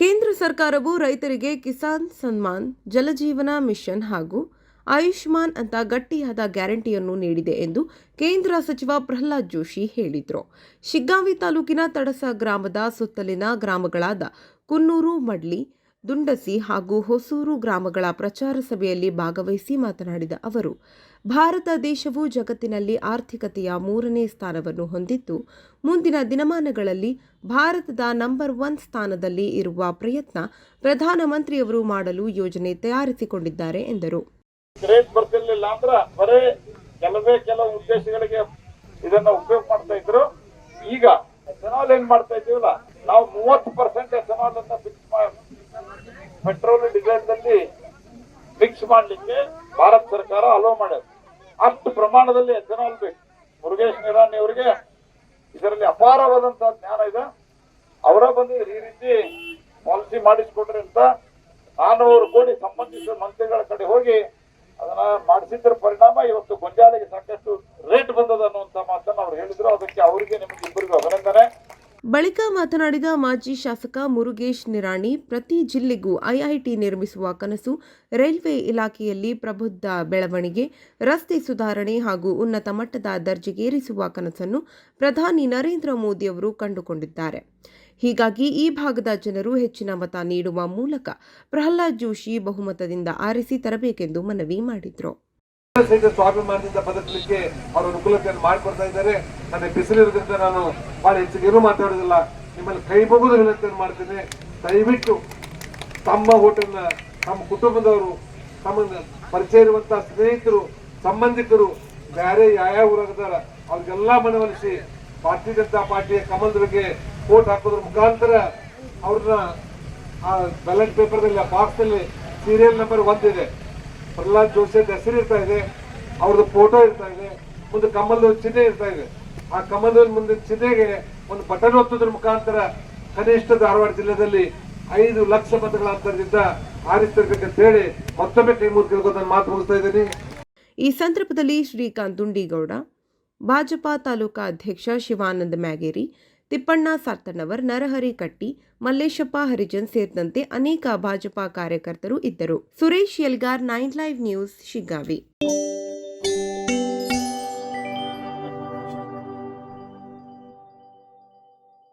ಕೇಂದ್ರ ಸರ್ಕಾರವು ರೈತರಿಗೆ ಕಿಸಾನ್ ಸನ್ಮಾನ್ ಜಲಜೀವನ ಮಿಷನ್ ಹಾಗೂ ಆಯುಷ್ಮಾನ್ ಅಂತ ಗಟ್ಟಿಯಾದ ಗ್ಯಾರಂಟಿಯನ್ನು ನೀಡಿದೆ ಎಂದು ಕೇಂದ್ರ ಸಚಿವ ಪ್ರಹ್ಲಾದ್ ಜೋಶಿ ಹೇಳಿದರು. ಶಿಗ್ಗಾಂವಿ ತಾಲೂಕಿನ ತಡಸ ಗ್ರಾಮದ ಸುತ್ತಲಿನ ಗ್ರಾಮಗಳಾದ ಕುನ್ನೂರು, ಮಡ್ಲಿ ದುಂಡಸಿ ಹಾಗೂ ಹೊಸೂರು ಗ್ರಾಮಗಳ ಪ್ರಚಾರ ಸಭೆಯಲ್ಲಿ ಭಾಗವಹಿಸಿ ಮಾತನಾಡಿದ ಅವರು, ಭಾರತ ದೇಶವು ಜಗತ್ತಿನಲ್ಲಿ ಆರ್ಥಿಕತೆಯ ಮೂರನೇ ಸ್ಥಾನವನ್ನು ಹೊಂದಿದ್ದು, ಮುಂದಿನ ದಿನಮಾನಗಳಲ್ಲಿ ಭಾರತದ ನಂಬರ್ ಒನ್ ಸ್ಥಾನದಲ್ಲಿ ಇರುವ ಪ್ರಯತ್ನ ಪ್ರಧಾನಮಂತ್ರಿಯವರು ಮಾಡಲು ಯೋಜನೆ ತಯಾರಿಸಿಕೊಂಡಿದ್ದಾರೆ ಎಂದರು. ಉದ್ದೇಶಗಳಿಗೆ ಇದನ್ನ ಉಪಯೋಗ ಮಾಡ್ತಾ ಈಗ ಎಥನಾಲ್ ಏನ್ ಮಾಡ್ತಾ ಇದೀವಲ್ಲ ನಾವು ಮೂವತ್ತು ಪರ್ಸೆಂಟ್ ಎಥನಾಲ್ ಅನ್ನ ಫಿಕ್ಸ್ ಪೆಟ್ರೋಲ್ ಡೀಸೆಲ್ನಲ್ಲಿ ಫಿಕ್ಸ್ ಮಾಡಲಿಕ್ಕೆ ಭಾರತ ಸರ್ಕಾರ ಅಲೋ ಮಾಡಿದೆ ಅಷ್ಟು ಪ್ರಮಾಣದಲ್ಲಿ ಎಥನಾಲ್ ಬೇಕು ಮುರುಗೇಶ್ ನಿರಾಣಿ ಅವರಿಗೆ ಇದರಲ್ಲಿ ಅಪಾರವಾದಂತಹ ಜ್ಞಾನ ಇದೆ. ಅವರ ಬಂದು ಈ ರೀತಿ ಪಾಲಿಸಿ ಮಾಡಿಸಿಕೊಡ್ರಿ ಅಂತ ನಾನೂರು ಕೋಟಿ ಸಂಬಂಧಿಸಿದ ಮಂತ್ರಿಗಳ ಕಡೆ ಹೋಗಿ ಅದನ್ನ ಮಾಡಿಸಿದ್ರ ಪರಿಣಾಮ ಬಳಿಕ ಮಾತನಾಡಿದ ಮಾಜಿ ಶಾಸಕ ಮುರುಗೇಶ್ ನಿರಾಣಿ, ಪ್ರತಿ ಜಿಲ್ಲೆಗೂ ಐಐಟಿ ನಿರ್ಮಿಸುವ ಕನಸು ರೈಲ್ವೆ ಇಲಾಖೆಯಲ್ಲಿ ಪ್ರಬುದ್ಧ ಬೆಳವಣಿಗೆ, ರಸ್ತೆ ಸುಧಾರಣೆ ಹಾಗೂ ಉನ್ನತ ಮಟ್ಟದ ದರ್ಜೆಗೇರಿಸುವ ಕನಸನ್ನು ಪ್ರಧಾನಿ ನರೇಂದ್ರ ಮೋದಿಯವರು ಕಂಡುಕೊಂಡಿದ್ದಾರೆ. ಹೀಗಾಗಿ ಈ ಭಾಗದ ಜನರು ಹೆಚ್ಚಿನ ಮತ ನೀಡುವ ಮೂಲಕ ಪ್ರಹ್ಲಾದ್ ಜೋಶಿ ಬಹುಮತದಿಂದ ಆರಿಸಿ ತರಬೇಕೆಂದು ಮನವಿ ಮಾಡಿದರು. ಸಹಿತ ಸ್ವಾಭಿಮಾನದಿಂದ ಬದುಕಲಿಕ್ಕೆ ಅವರು ಅನುಕೂಲತೆಯನ್ನು ಮಾಡಿಕೊಡ್ತಾ ಇದ್ದಾರೆ. ನನಗೆ ಬಿಸಿಲಿರೋದ್ರಿಂದ ನಾನು ಬಹಳ ಹೆಚ್ಚಿಗೆ ಮಾತಾಡೋದಿಲ್ಲ ನಿಮ್ಮಲ್ಲಿ ಕೈ ಮುಗಿದು ವಿನಂತಿಯನ್ನು ಮಾಡ್ತೀನಿ. ದಯವಿಟ್ಟು ತಮ್ಮ ಹೋಟೆಲ್ನ, ತಮ್ಮ ಕುಟುಂಬದವರು, ತಮ್ಮ ಪರಿಚಯ ಇರುವಂತಹ ಸ್ನೇಹಿತರು, ಸಂಬಂಧಿಕರು, ಬೇರೆ ಯಾವ ಊರಾಗದಾರ ಅವ್ರಿಗೆಲ್ಲ ಮನವೊಲಿಸಿ ಭಾರತೀಯ ಜನತಾ ಪಾರ್ಟಿಯ ಕಮಲದವರಿಗೆ ವೋಟ್ ಹಾಕೋದ್ರ ಮುಖಾಂತರ ಅವ್ರನ್ನ ಆ ಬ್ಯಾಲೆಟ್ ಪೇಪರ್ನಲ್ಲಿ ಬಾಕ್ಸ್ ಅಲ್ಲಿ ಸೀರಿಯಲ್ ನಂಬರ್ ಒಂದಿದೆ. ಪ್ರಹ್ಲಾದ್ ಜೋಶಿ ಅಂತ ಹೆಸರು ಇರ್ತಾ ಇದೆ. ಅವ್ರದ್ದು ಫೋಟೋ ಇರ್ತಾ ಇದೆ. ಒಂದು ಕಮಲದ ಚಿಹ್ನೆ ಇರ್ತಾ ಇದೆ. ಆ ಕಮಲದ ಮುಂದೆ ಚಿಹ್ನೆಗೆ ಒಂದು ಬಟನ್ ಮುಖಾಂತರ ಕನಿಷ್ಠ ಧಾರವಾಡ ಜಿಲ್ಲೆಯಲ್ಲಿ ಐದು ಲಕ್ಷ ಮತಗಳ ಅಂತರದಿಂದ ಆರಿಸ್ತಿರ್ಬೇಕಂತ ಹೇಳಿ ಮತ್ತೊಮ್ಮೆ ಕೈ ನಾನು ಮಾತು ಮುಗಿಸ್ತಾ ಇದ್ದೀನಿ. ಈ ಸಂದರ್ಭದಲ್ಲಿ ಶ್ರೀಕಾಂತ್ ದುಂಡಿಗೌಡ, ಭಾಜಪಾ ತಾಲೂಕಾ ಅಧ್ಯಕ್ಷ ಶಿವಾನಂದ ಮ್ಯಾಗೇರಿ ತಿಪ್ಪಣ್ಣ ಸಾರ್ತಣ್ಣವರ್ ನರಹರಿ ಕಟ್ಟಿ, ಮಲ್ಲೇಶಪ್ಪ ಹರಿಜನ್ ಸೇರಿದಂತೆ ಅನೇಕ ಭಾಜಪಾ ಕಾರ್ಯಕರ್ತರು ಇದ್ದರು. Suresh Yalgar, nine live news, Shiggavi.